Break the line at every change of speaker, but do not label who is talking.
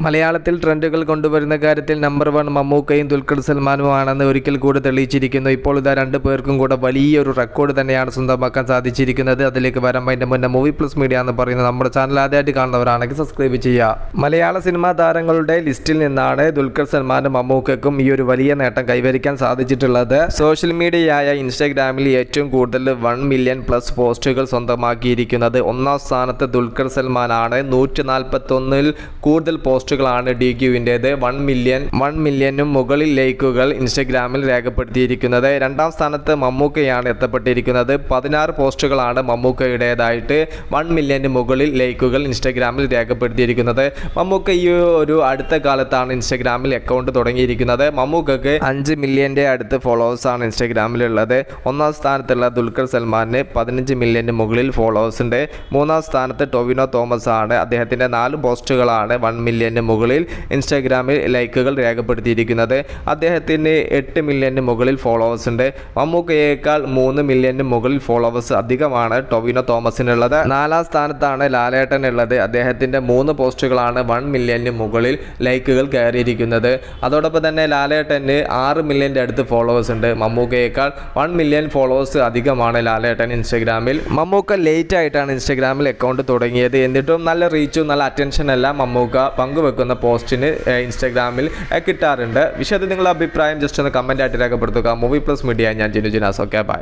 മലയാളത്തിൽ ട്രെൻഡുകൾ കൊണ്ടുവരുന്ന കാര്യത്തിൽ നമ്പർ വൺ മമ്മൂക്കയും ദുൽഖർ സൽമാനും ആണെന്ന് ഒരിക്കൽ കൂടി തെളിയിച്ചിരിക്കുന്നു. ഇപ്പോൾ ഇതാ രണ്ട് പേർക്കും കൂടെ വലിയൊരു റെക്കോർഡ് തന്നെയാണ് സ്വന്തമാക്കാൻ സാധിച്ചിരിക്കുന്നത്. അതിലേക്ക് വരാൻ അതിന്റെ മുന്നേ മൂവി പ്ലസ് മീഡിയ എന്ന് പറയുന്നത് നമ്മുടെ ചാനൽ ആദ്യമായിട്ട് കാണുന്നവരാണെങ്കിൽ സബ്സ്ക്രൈബ് ചെയ്യുക. മലയാള സിനിമാ താരങ്ങളുടെ ലിസ്റ്റിൽ നിന്നാണ് ദുൽഖർ സൽമാനും മമ്മൂക്കയ്ക്കും ഈ ഒരു വലിയ നേട്ടം കൈവരിക്കാൻ സാധിച്ചിട്ടുള്ളത്. സോഷ്യൽ മീഡിയയായ ഇൻസ്റ്റാഗ്രാമിൽ ഏറ്റവും കൂടുതൽ വൺ മില്യൺ പ്ലസ് പോസ്റ്റുകൾ സ്വന്തമാക്കിയിരിക്കുന്നത്. ഒന്നാം സ്ഥാനത്ത് ദുൽഖർ സൽമാനാണ്. നൂറ്റി നാൽപ്പത്തൊന്നിൽ കൂടുതൽ പോസ്റ്റുകളാണ് ഡി ക്യുവിന്റേത് വൺ മില്യൺ വൺ മില്യനും മുകളിൽ ലൈക്കുകൾ ഇൻസ്റ്റഗ്രാമിൽ രേഖപ്പെടുത്തിയിരിക്കുന്നത്. രണ്ടാം സ്ഥാനത്ത് മമ്മൂക്കയാണ് എത്തപ്പെട്ടിരിക്കുന്നത്. പതിനാറ് പോസ്റ്റുകളാണ് മമ്മൂക്കയുടേതായിട്ട് വൺ മില്യന് മുകളിൽ ലൈക്കുകൾ ഇൻസ്റ്റഗ്രാമിൽ രേഖപ്പെടുത്തിയിരിക്കുന്നത്. മമ്മൂക്ക ഈ ഒരു അടുത്ത കാലത്താണ് ഇൻസ്റ്റഗ്രാമിൽ അക്കൗണ്ട് തുടങ്ങിയിരിക്കുന്നത്. മമ്മൂക്കക്ക് അഞ്ച് മില്യന്റെ അടുത്ത് ഫോളോവേഴ്സാണ് ഇൻസ്റ്റഗ്രാമിലുള്ളത്. ഒന്നാം സ്ഥാനത്തുള്ള ദുൽഖർ സൽമാന് പതിനഞ്ച് മില്യന് മുകളിൽ ഫോളോവേഴ്സ് ഉണ്ട് മൂന്നാം സ്ഥാനത്ത് ടൊവിനോ തോമസ് ആണ് അദ്ദേഹത്തിന്റെ നാല് പോസ്റ്റുകളാണ് വൺ മില്യന് മുകളിൽ ഇൻസ്റ്റാഗ്രാമിൽ ലൈക്കുകൾ രേഖപ്പെടുത്തിയിരിക്കുന്നത്. അദ്ദേഹത്തിന് എട്ട് മില്യന് മുകളിൽ ഫോളോവേഴ്സ് ഉണ്ട്. മമ്മൂക്കയേക്കാൾ മൂന്ന് മില്യന് മുകളിൽ ഫോളോവേഴ്സ് അധികമാണ് ടൊവിനോ തോമസിനുള്ളത്. നാലാം സ്ഥാനത്താണ് ലാലേട്ടൻ ഉള്ളത് അദ്ദേഹത്തിന്റെ മൂന്ന് പോസ്റ്റുകളാണ് വൺ മില്യന് മുകളിൽ ലൈക്കുകൾ കയറിയിരിക്കുന്നത്. അതോടൊപ്പം തന്നെ ലാലേട്ടന് ആറ് മില്യന്റെ അടുത്ത് ഫോളോവേഴ്സ് ഉണ്ട്. മമ്മൂക്കയേക്കാൾ വൺ മില്യൺ ഫോളോവേഴ്സ് അധികമാണ് ലാലേട്ടൻ ഇൻസ്റ്റഗ്രാമിൽ മമ്മൂക്ക ലേറ്റ് ആയിട്ടാണ് ഇൻസ്റ്റഗ്രാമിൽ അക്കൗണ്ട് തുടങ്ങിയത്. എന്നിട്ടും നല്ല റീച്ചും നല്ല അറ്റൻഷൻ എല്ലാം മമ്മൂക്ക പങ്കുവെക്കുന്ന പോസ്റ്റിന് ഇൻസ്റ്റാഗ്രാമിൽ കിട്ടാറുണ്ട്. വിഷയത്തിൽ നിങ്ങളുടെ അഭിപ്രായം ജസ്റ്റ് ഒന്ന് കമന്റ് ആയിട്ട് രേഖപ്പെടുത്തുക. മൂവി പ്ലസ് മീഡിയ ഞാൻ ജിനു ജിനാസ്. Okay bye